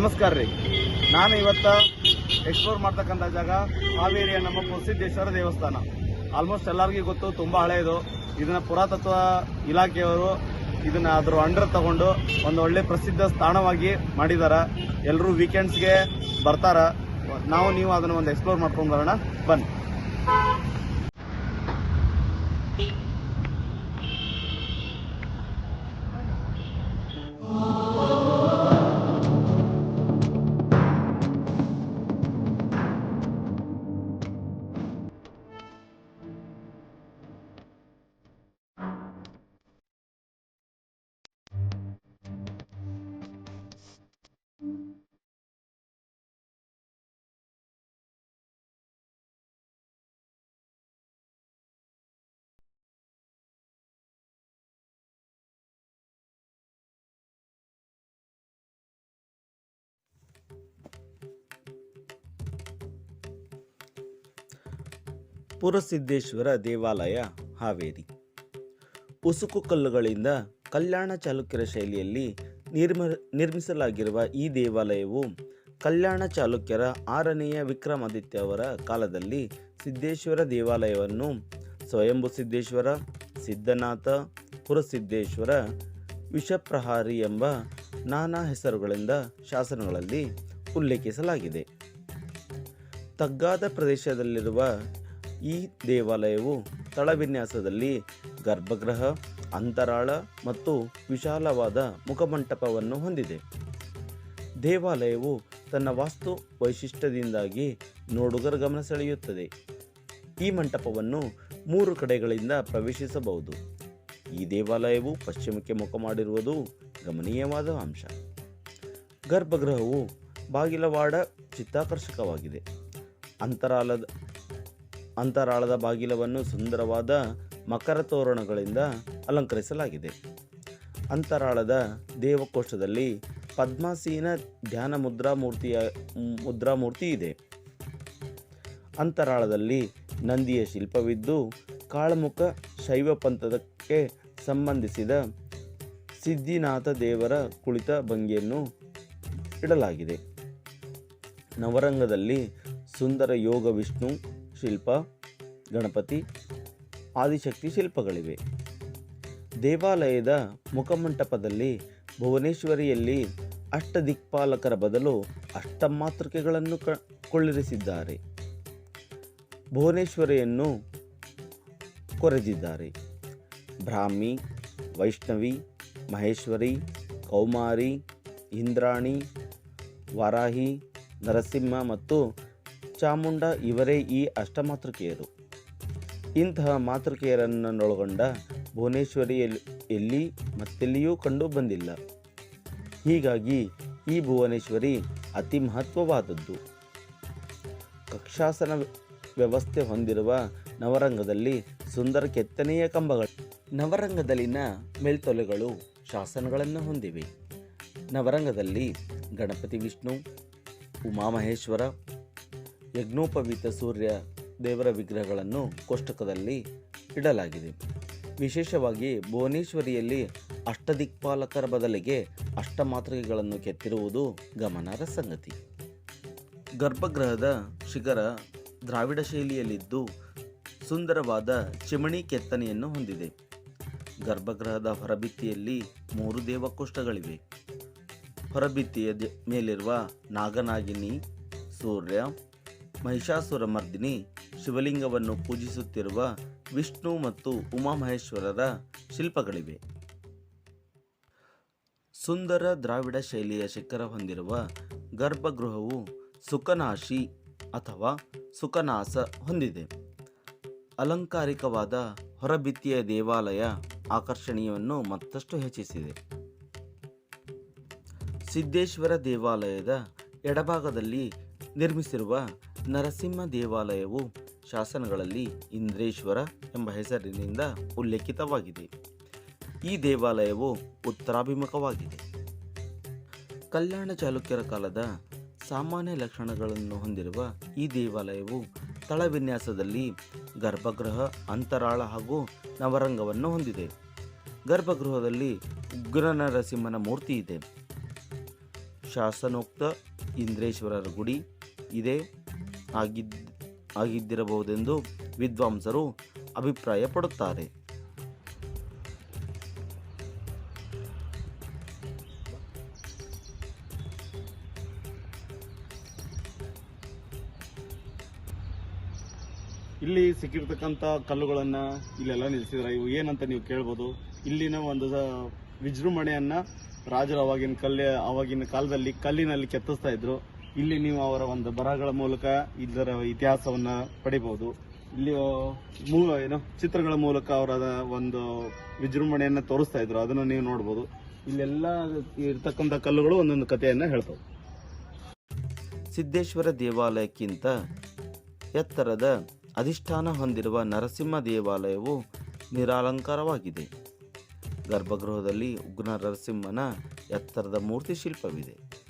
ನಮಸ್ಕಾರ ರೀ. ನಾನು ಇವತ್ತ ಎಕ್ಸ್ಪ್ಲೋರ್ ಮಾಡ್ತಕ್ಕಂಥ ಜಾಗ ಹಾವೇರಿಯ ನಮ್ಮ ಪ್ರಸಿದ್ಧೇಶ್ವರ ದೇವಸ್ಥಾನ. ಆಲ್ಮೋಸ್ಟ್ ಎಲ್ಲರಿಗೂ ಗೊತ್ತು, ತುಂಬ ಹಳೆಯದು ಇದನ್ನ ಪುರಾತತ್ವ ಇಲಾಖೆಯವರು ಇದನ್ನ ಅದರ ಅಂಡರ್ ತಗೊಂಡು ಒಂದು ಒಳ್ಳೆ ಪ್ರಸಿದ್ಧ ಸ್ಥಾನವಾಗಿ ಮಾಡಿದ್ದಾರೆ ಎಲ್ಲರೂ ವೀಕೆಂಡ್ಸ್ಗೆ ಬರ್ತಾರ. ನಾವು ನೀವು ಅದನ್ನ ಒಂದು ಎಕ್ಸ್ಪ್ಲೋರ್ ಮಾಡ್ಕೊಂಡು ಬರೋಣ. ಬನ್ನಿ. ಪುರಸಿದ್ದೇಶ್ವರ ದೇವಾಲಯ ಹಾವೇರಿ. ಉಸುಕು ಕಲ್ಲುಗಳಿಂದ ಕಲ್ಯಾಣ ಚಾಲುಕ್ಯರ ಶೈಲಿಯಲ್ಲಿ ನಿರ್ಮ, ನಿರ್ಮಿಸಲಾಗಿರುವ ಈ ದೇವಾಲಯವು ಕಲ್ಯಾಣ ಚಾಲುಕ್ಯರ ಆರನೆಯ ವಿಕ್ರಮಾದಿತ್ಯ ಅವರ ಕಾಲದಲ್ಲಿ ಸಿದ್ದೇಶ್ವರ ದೇವಾಲಯವನ್ನು ಸ್ವಯಂಭು ಸಿದ್ದೇಶ್ವರ, ಸಿದ್ಧನಾಥ, ಪುರಸಿದ್ದೇಶ್ವರ, ವಿಷಪ್ರಹಾರಿ ಎಂಬ ನಾನಾ ಹೆಸರುಗಳಿಂದ ಶಾಸನಗಳಲ್ಲಿ ಉಲ್ಲೇಖಿಸಲಾಗಿದೆ. ತಗ್ಗಾದ ಪ್ರದೇಶದಲ್ಲಿರುವ ಈ ದೇವಾಲಯವು ತಳವಿನ್ಯಾಸದಲ್ಲಿ ಗರ್ಭಗೃಹ, ಅಂತರಾಳ ಮತ್ತು ವಿಶಾಲವಾದ ಮುಖಮಂಟಪವನ್ನು ಹೊಂದಿದೆ. ದೇವಾಲಯವು ತನ್ನ ವಾಸ್ತು ವೈಶಿಷ್ಟ್ಯದಿಂದಾಗಿ ನೋಡುಗರ ಗಮನ ಸೆಳೆಯುತ್ತದೆ. ಈ ಮಂಟಪವನ್ನು ಮೂರು ಕಡೆಗಳಿಂದ ಪ್ರವೇಶಿಸಬಹುದು. ಈ ದೇವಾಲಯವು ಪಶ್ಚಿಮಕ್ಕೆ ಮುಖ ಮಾಡಿರುವುದು ಗಮನೀಯವಾದ ಅಂಶ. ಗರ್ಭಗೃಹವು ಬಾಗಿಲವಾಡ ಚಿತ್ತಾಕರ್ಷಕವಾಗಿದೆ. ಅಂತರಾಲದ ಅಂತರಾಳದ ಬಾಗಿಲವನ್ನು ಸುಂದರವಾದ ಮಕರ ತೋರಣಗಳಿಂದ ಅಲಂಕರಿಸಲಾಗಿದೆ. ಅಂತರಾಳದ ದೇವಕೋಷ್ಠದಲ್ಲಿ ಪದ್ಮಾಸೀನ ಧ್ಯಾನ ಮುದ್ರಾ ಮೂರ್ತಿ ಇದೆ. ಅಂತರಾಳದಲ್ಲಿ ನಂದಿಯ ಶಿಲ್ಪವಿದ್ದು ಕಾಳಮುಖ ಶೈವ ಪಂಥದಕ್ಕೆ ಸಂಬಂಧಿಸಿದ ಸಿದ್ಧಿನಾಥ ದೇವರ ಕುಳಿತ ಭಂಗಿಯನ್ನು ಇಡಲಾಗಿದೆ. ನವರಂಗದಲ್ಲಿ ಸುಂದರ ಯೋಗ ವಿಷ್ಣು ಶಿಲ್ಪ, ಗಣಪತಿ, ಆದಿಶಕ್ತಿ ಶಿಲ್ಪಗಳಿವೆ. ದೇವಾಲಯದ ಮುಖಮಂಟಪದಲ್ಲಿ ಭುವನೇಶ್ವರಿಯಲ್ಲಿ ಅಷ್ಟದಿಕ್ಪಾಲಕರ ಬದಲು ಅಷ್ಟಮಾತೃಕೆಗಳನ್ನು ಕ, ಕೊಳ್ಳಿರಿಸಿದ್ದಾರೆ. ಭುವನೇಶ್ವರಿಯನ್ನು ಕೊರೆದಿದ್ದಾರೆ. ಬ್ರಾಹ್ಮಿ, ವೈಷ್ಣವಿ, ಮಹೇಶ್ವರಿ, ಕೌಮಾರಿ, ಇಂದ್ರಾಣಿ, ವಾರಾಹಿ, ನರಸಿಂಹ ಮತ್ತು ಚಾಮುಂಡ ಇವರೇ ಈ ಅಷ್ಟಮಾತೃಕೆಯರು. ಇಂತಹ ಮಾತೃಕೆಯರನ್ನೊಳಗೊಂಡ ಭುವನೇಶ್ವರಿಯಲ್ಲಿ ಎಲ್ಲಿ ಮತ್ತೆಲ್ಲಿಯೂ ಕಂಡು ಬಂದಿಲ್ಲ. ಹೀಗಾಗಿ ಈ ಭುವನೇಶ್ವರಿ ಅತಿ ಮಹತ್ವವಾದದ್ದು. ಕಕ್ಷಾಸನ ವ್ಯವಸ್ಥೆ ಹೊಂದಿರುವ ನವರಂಗದಲ್ಲಿ ಸುಂದರ ಕೆತ್ತನೆಯ ಕಂಬಗಳು. ನವರಂಗದಲ್ಲಿನ ಮೇಲ್ತೊಲೆಗಳು ಶಾಸನಗಳನ್ನು ಹೊಂದಿವೆ. ನವರಂಗದಲ್ಲಿ ಗಣಪತಿ ವಿಷ್ಣು, ಉಮಾಮಹೇಶ್ವರ ಯಜ್ಞೋಪವೀತ ಸೂರ್ಯ ದೇವರ ವಿಗ್ರಹಗಳನ್ನು ಕೋಷ್ಟಕದಲ್ಲಿ ಇಡಲಾಗಿದೆ. ವಿಶೇಷವಾಗಿ ಭುವನೇಶ್ವರಿಯಲ್ಲಿ ಅಷ್ಟದಿಕ್ಪಾಲಕರ ಬದಲಿಗೆ ಅಷ್ಟಮಾತೃಕೆಗಳನ್ನು ಕೆತ್ತಿರುವುದು ಗಮನಾರ್ಹ ಸಂಗತಿ. ಗರ್ಭಗೃಹದ ಶಿಖರ ದ್ರಾವಿಡ ಶೈಲಿಯಲ್ಲಿದ್ದು ಸುಂದರವಾದ ಚಿಮಣಿ ಕೆತ್ತನೆಯನ್ನು ಹೊಂದಿದೆ. ಗರ್ಭಗೃಹದ ಹೊರಭಿತ್ತಿಯಲ್ಲಿ ಮೂರು ದೇವಕೋಷ್ಠಗಳಿವೆ ಹೊರಭಿತ್ತಿಯ ಮೇಲಿರುವ ನಾಗನಾಗಿನಿ, ಸೂರ್ಯ ಮಹಿಷಾಸುರ ಮರ್ದಿನಿ ಶಿವಲಿಂಗವನ್ನು ಪೂಜಿಸುತ್ತಿರುವ ವಿಷ್ಣು ಮತ್ತು ಉಮಾಮಹೇಶ್ವರರ ಶಿಲ್ಪಗಳಿವೆ. ಸುಂದರ ದ್ರಾವಿಡ ಶೈಲಿಯ ಶಿಖರ ಹೊಂದಿರುವ ಗರ್ಭಗೃಹವು ಸುಖನಾಶಿ ಅಥವಾ ಸುಖನಾಸ ಹೊಂದಿದೆ. ಅಲಂಕಾರಿಕವಾದ ಹೊರಭಿತ್ತಿಯ ದೇವಾಲಯ ಆಕರ್ಷಣೀಯವನ್ನು ಮತ್ತಷ್ಟು ಹೆಚ್ಚಿಸಿದೆ. ಸಿದ್ದೇಶ್ವರ ದೇವಾಲಯದ ಎಡಭಾಗದಲ್ಲಿ ನಿರ್ಮಿಸಿರುವ ನರಸಿಂಹ ದೇವಾಲಯವು ಶಾಸನಗಳಲ್ಲಿ ಇಂದ್ರೇಶ್ವರ ಎಂಬ ಹೆಸರಿನಿಂದ ಉಲ್ಲೇಖಿತವಾಗಿದೆ. ಈ ದೇವಾಲಯವು ಉತ್ತರಾಭಿಮುಖವಾಗಿದೆ. ಕಲ್ಯಾಣ ಚಾಲುಕ್ಯರ ಕಾಲದ ಸಾಮಾನ್ಯ ಲಕ್ಷಣಗಳನ್ನು ಹೊಂದಿರುವ ಈ ದೇವಾಲಯವು ತಳವಿನ್ಯಾಸದಲ್ಲಿ ಗರ್ಭಗೃಹ, ಅಂತರಾಳ ಹಾಗೂ ನವರಂಗವನ್ನು ಹೊಂದಿದೆ. ಗರ್ಭಗೃಹದಲ್ಲಿ ಉಗ್ರ ನರಸಿಂಹನ ಮೂರ್ತಿ ಇದೆ. ಶಾಸನೋಕ್ತ ಇಂದ್ರೇಶ್ವರರ ಗುಡಿ ಇದೇ. ಆಗಿದ್, ಆಗಿದ್ದಿರಬಹುದೆಂದು ವಿದ್ವಾಂಸರು ಅಭಿಪ್ರಾಯಪಡುತ್ತಾರೆ. ಇಲ್ಲಿ ಸಿಕ್ಕಿರ್ತಕ್ಕಂಥ ಕಲ್ಲುಗಳನ್ನು ಇಲ್ಲೆಲ್ಲ ನಿಲ್ಲಿಸಿದ್ರೆ ಇವು ಏನಂತ ನೀವು ಕೇಳ್ಬೋದು? ಇಲ್ಲಿನ ಒಂದು ವಿಜೃಂಭಣೆಯನ್ನ ರಾಜರು ಅವಾಗಿನ ಕಲ್ಲೆ, ಅವಾಗಿನ ಕಾಲದಲ್ಲಿ ಕಲ್ಲಿನಲ್ಲಿ ಕೆತ್ತಿಸ್ತಾ ಇದ್ರು. ಇಲ್ಲಿ ನೀವು ಅವರ ಒಂದು ಬರಹಗಳ ಮೂಲಕ ಇದರ ಇತಿಹಾಸವನ್ನ ಪಡಿಬಹುದು. ಇಲ್ಲಿ ಆ, ಮೂ ಏನು ಚಿತ್ರಗಳ ಮೂಲಕ ಅವರ ಒಂದು ವಿಜೃಂಭಣೆಯನ್ನು ತೋರಿಸ್ತಾ ಇದ್ರು. ಅದನ್ನು ನೀವು ನೋಡ್ಬೋದು. ಇಲ್ಲೆಲ್ಲ ಇರ್ತಕ್ಕಂಥ ಕಲ್ಲುಗಳು ಒಂದೊಂದು ಕಥೆಯನ್ನು ಹೇಳ್ತವೆ. ಸಿದ್ದೇಶ್ವರ ದೇವಾಲಯಕ್ಕಿಂತ ಎತ್ತರದ ಅಧಿಷ್ಠಾನ ಹೊಂದಿರುವ ನರಸಿಂಹ ದೇವಾಲಯವು ನಿರಾಲಂಕಾರವಾಗಿದೆ. ಗರ್ಭಗೃಹದಲ್ಲಿ ಉಗ್ರ ನರಸಿಂಹನ ಎತ್ತರದ ಮೂರ್ತಿ ಶಿಲ್ಪವಿದೆ.